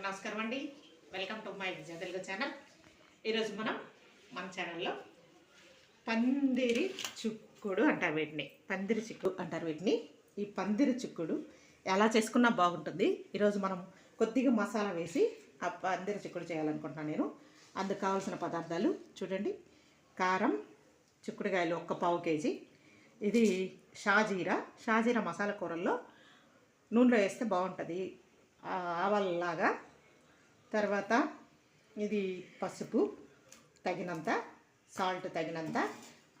అందరికి నమస్కారం అండి. Welcome to my Vijaya Telugu channel ఈరోజు మనం మన ఛానల్లో పందిరి చిక్కుడు అంటారు వీటిని. పందిరి చిక్కు అంటారు వీటిని. ఈ పందిరి చిక్కుడు ఎలా చేసుకున్నా బాగుంటుంది. ఈరోజు మనం కొద్దిగా మసాలా వేసి ఆ పందిరి చిక్కుడు చేయాలనుకుంటున్నాను నేను. అందుకు కావాల్సిన పదార్థాలు చూడండి. కారం చిక్కుడుకాయలు ఒక్క పావు కేజీ. ఇది షాజీరా. షాజీరా మసాలా కూరల్లో నూనెలో వేస్తే బాగుంటుంది. ఆవాలలాగా తర్వాత ఇది పసుపు తగినంత సాల్ట్ తగినంత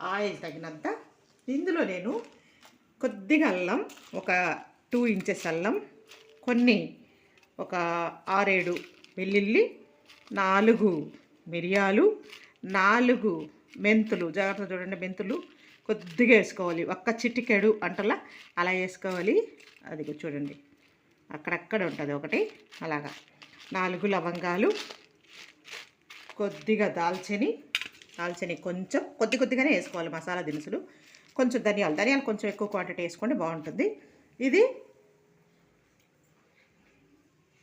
ఆయిల్ తగినంత. ఇందులో నేను కొద్దిగా అల్లం ఒక టూ ఇంచెస్ అల్లం కొన్ని ఒక ఆరేడు వెల్లుల్లి నాలుగు మిరియాలు నాలుగు మెంతులు జాగ్రత్త చూడండి మెంతులు కొద్దిగా వేసుకోవాలి. ఒక్క చిటికెడు అంటలా అలా వేసుకోవాలి. అది చూడండి అక్కడక్కడ ఉంటుంది ఒకటి అలాగా. నాలుగు లవంగాలు కొద్దిగా దాల్చిని దాల్చిని కొంచెం కొద్ది కొద్దిగానే వేసుకోవాలి మసాలా దినుసులు. కొంచెం ధనియాలు ధనియాలు కొంచెం ఎక్కువ క్వాంటిటీ వేసుకోండి బాగుంటుంది. ఇది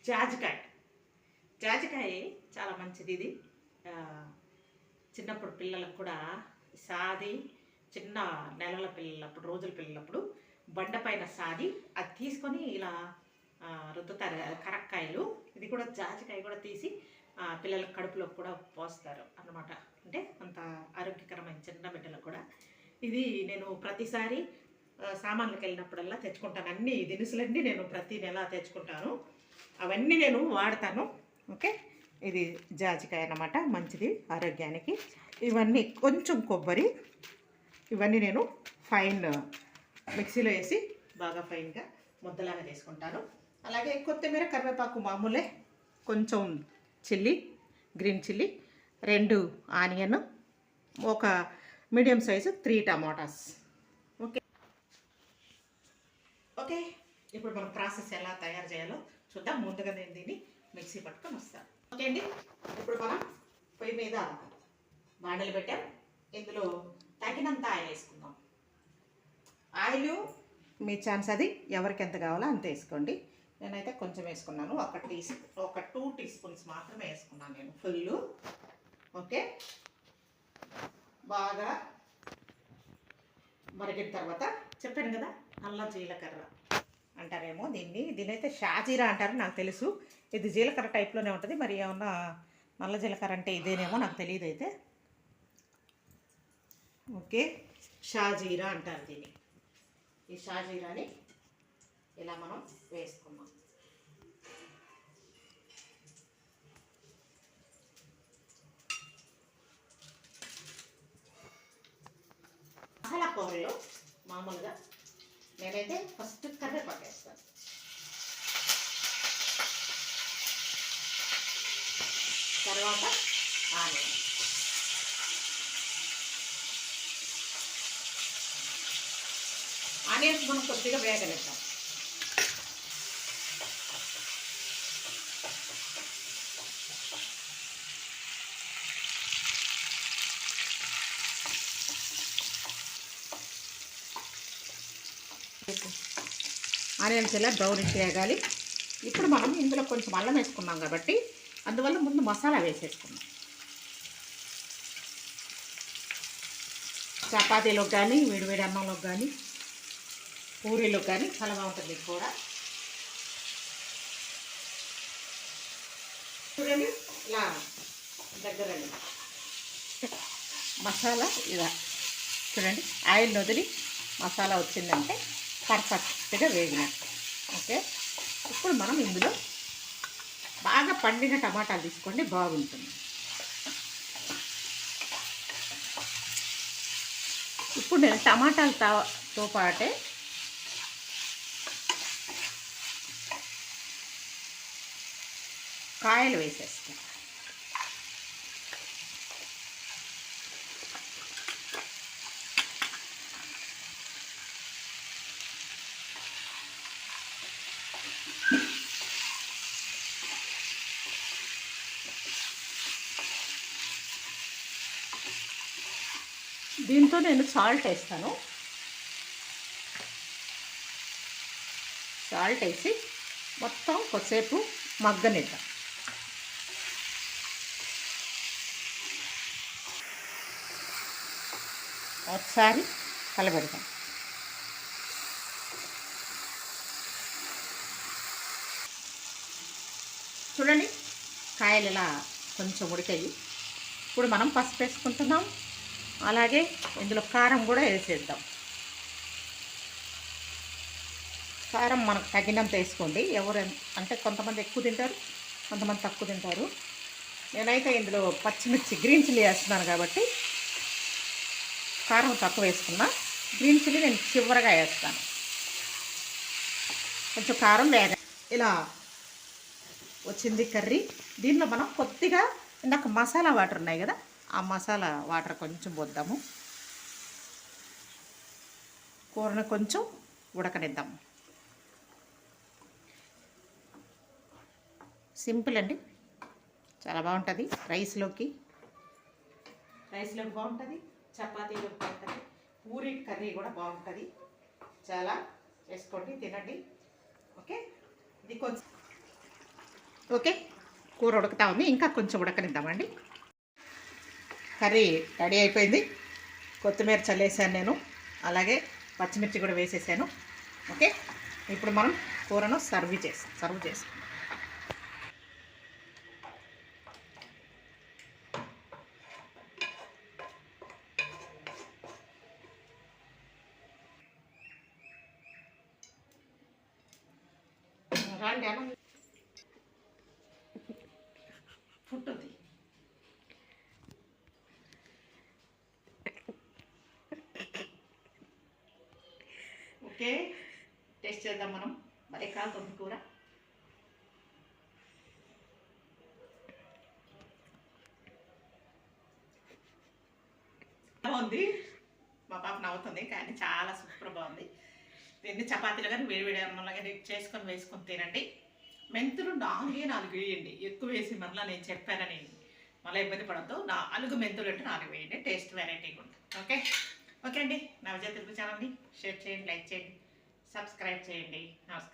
జాజికాయ. జాజికాయ చాలా మంచిది ఇది. చిన్నప్పుడు పిల్లలకు కూడా సాది చిన్న నెలల పిల్లలప్పుడు రోజుల పిల్లలప్పుడు బండపైన సాది అది తీసుకొని ఇలా రుద్దుతారు కదా, కరక్కాయలు. ఇది కూడా జాజికాయ కూడా తీసి పిల్లల కడుపులోకి కడుపులో కూడా పోస్తారు అన్నమాట. అంటే అంత ఆరోగ్యకరమైన చిన్న బిడ్డలకు కూడా. ఇది నేను ప్రతిసారి సామాన్లకు వెళ్ళినప్పుడల్లా తెచ్చుకుంటాను. అన్ని దినుసులన్నీ నేను ప్రతి నెల తెచ్చుకుంటాను. అవన్నీ నేను వాడతాను. ఓకే? ఇది జాజికాయ అన్నమాట. మంచిది ఆరోగ్యానికి. ఇవన్నీ కొంచెం కొబ్బరి. ఇవన్నీ నేను ఫైన్ మిక్సీలో వేసి బాగా ఫైన్గా ముద్దలాగా చేసుకుంటాను అలాగే కొత్తిమీర కరివేపాకు మామూలే కొంచెం చిల్లీ గ్రీన్ చిల్లీ రెండు ఆనియన్ ఒక medium size three tomatoes. Okay. Okay ఇప్పుడు మనం ప్రాసెస్ ఎలా తయారు చేయాలో చూద్దాం. ముందుగా నేను దీన్ని మిక్సీ పట్టుకొని వస్తాను ఓకే అండి ఇప్పుడు మనం పొయ్యి మీద బాండలు పెట్టాం. ఇందులో తగినంత ఆయిల్ వేసుకుందాం. ఆయిల్ మీ ఛాన్స్ అది ఎవరికి ఎంత కావాలో అంత వేసుకోండి. నేనైతే కొంచెం వేసుకున్నాను. ఒక టీ ఒక టూ టీ స్పూన్స్ మాత్రమే వేసుకున్నాను నేను ఫుల్ ఓకే? బాగా మరిగిన తర్వాత చెప్పాను కదా నల్ల జీలకర్ర అంటారేమో దీన్ని. దీనైతే షాజీరా అంటారు నాకు తెలుసు. ఇది జీలకర్ర టైప్లోనే ఉంటుంది. మరి ఏమన్నా నల్ల జీలకర్ర అంటే ఇదేనేమో నాకు తెలియదు అయితే. ఓకే? షాజీరా అంటారు దీన్ని. ఈ షాజీరాని ఇలా మనం వేసుకున్నాం మసాలా కూరలో మామూలుగా నేనైతే ఫస్ట్ కరివేపాకు వేస్తాను. తర్వాత ఆనియన్. ఆనియన్స్ మనం కొద్దిగా వేగనిద్దాం. ఆనియన్స్ ఇలా బ్రౌనిష్ వేగాలి ఇప్పుడు మనం ఇందులో కొంచెం అల్లం వేసుకున్నాం కాబట్టి అందువల్ల ముందు మసాలా వేసేసుకున్నాం చపాతీలోకి కానీ వేడివేడి అన్నంలోకి కానీ పూరీలోకి కానీ చాలా బాగుంటుంది ఇది కూడా. చూడండి ఇలా దగ్గరండి. మసాలా ఇలా. చూడండి ఆయిల్ వదిలి మసాలా వచ్చిందంటే పర్ఫెక్ట్గా వేగినట్టు. ఓకే? ఇప్పుడు మనం ఇందులో బాగా పండిన టమాటాలు తీసుకోండి బాగుంటుంది. ఇప్పుడు నేను టమాటాలతో పాటే కాయలు వేసేస్తాను. దీంతో నేను సాల్ట్ వేస్తాను. సాల్ట్ వేసి మొత్తం కొద్దిసేపు మగ్గనిద్దాం. ఒకసారి కలబెడతాను చూడండి కాయలు ఇలా కొంచెం ఉడికాయి. ఇప్పుడు మనం పసుపు వేసుకుంటున్నాం. అలాగే ఇందులో కారం కూడా వేసేద్దాం. కారం మనకు తగినంత వేసుకోండి. ఎవరు అంటే కొంతమంది ఎక్కువ తింటారు కొంతమంది తక్కువ తింటారు. నేనైతే ఇందులో పచ్చిమిర్చి గ్రీన్ చిల్లీ వేస్తున్నాను కాబట్టి కారం తక్కువ వేసుకున్నా. గ్రీన్ చిల్లీ నేను చివరగా వేస్తాను. కొంచెం కారం వేగ ఇలా వచ్చింది కర్రీ. దీనిలో మనం కొద్దిగా ఇందాక మసాలా వాటర్ ఉన్నాయి కదా ఆ మసాలా వాటర్ కొంచెం పోద్దాము. కూరను కొంచెం ఉడకనిద్దాము. సింపుల్ అండి. చాలా బాగుంటుంది రైస్లోకి. రైస్లోకి బాగుంటుంది చపాతీలోకి బాగుంటుంది పూరి కర్రీ కూడా బాగుంటుంది. చాలా చేసుకోండి తినండి. ఓకే? ఇది కొంచెం ఓకే? కూర ఉడుకుతా ఉంది. ఇంకా కొంచెం ఉడకనిద్దామండి. కర్రీ రెడీ అయిపోయింది. కొత్తిమీర చల్లేసాను నేను. అలాగే పచ్చిమిర్చి కూడా వేసేసాను. ఓకే? ఇప్పుడు మనం కూరను సర్వ్ చేసి సర్వ్ చేసి రండి అన్న ఫుడ్ ఉంది ఓకే టేస్ట్ చేద్దాం మనం. మరి కాలుతుంది కూర. బాగుంది. మా పాప నవ్వుతుంది కానీ చాలా సూపర్ బాగుంది. దీన్ని చపాతీలు కానీ వేడివేడి అన్నంలో కానీ చేసుకొని వేసుకొని తినండి. మెంతులు నాలుగే నాలుగు వేయండి. ఎక్కువ వేసి మరలా నేను చెప్పానని మళ్ళీ ఇబ్బంది పడద్దు. నాలుగు మెంతులు అంటే నాలుగు వేయండి. టేస్ట్ వెరైటీగా ఉంటుంది. ఓకే? ఓకే అండి. నా తెలుగు ఛానల్ని షేర్ చేయండి లైక్ చేయండి సబ్స్క్రైబ్ చేయండి. నమస్కారం.